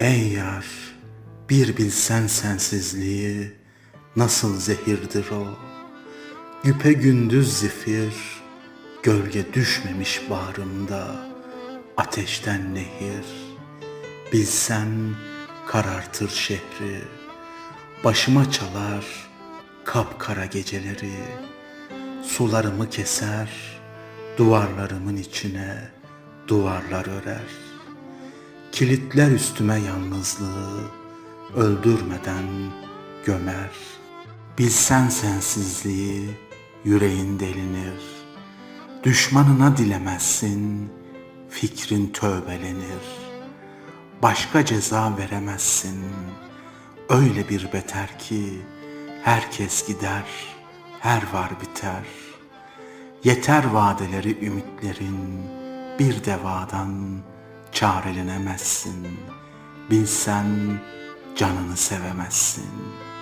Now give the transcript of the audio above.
Ey yar, bir bilsen sensizliği nasıl zehirdir o. Güpe gündüz zifir, gölge düşmemiş bağrımda, ateşten nehir. Bilsen karartır şehri, başıma çalar kapkara geceleri. Sularımı keser, duvarlarımın içine duvarlar örer. Kilitler üstüme yalnızlığı öldürmeden gömer. Bilsen sensizliği yüreğin delinir. Düşmanına dilemezsin, fikrin tövbelenir. Başka ceza veremezsin. Öyle bir beter ki herkes gider, her var biter. Yeter vadeleri ümitlerin, bir devadan çarelenemezsin. Bilsen canını sevemezsin.''